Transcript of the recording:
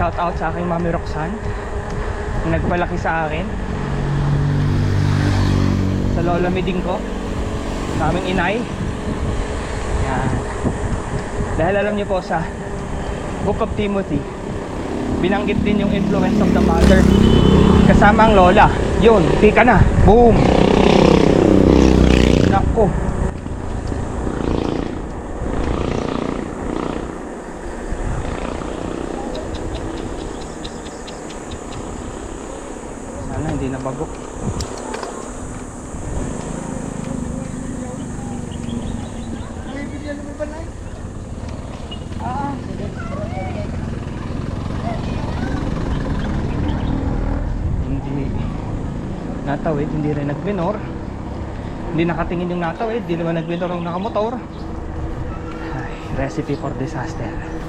Shout out sa aking mami Roxanne na nagpalaki sa akin. Sa lola miding ko. Sa aming inay. Yan. Dahil alam niyo po sa Book of Timothy, binanggit din yung influence of the mother. Kasama ang lola. Yun, tika na. Boom! Nako. Hindi na bagok. Hindi natawid, hindi rin nagminor. Hindi nakatingin yung natawid, hindi naman nagminor ang nakamotor. Ay, recipe for disaster.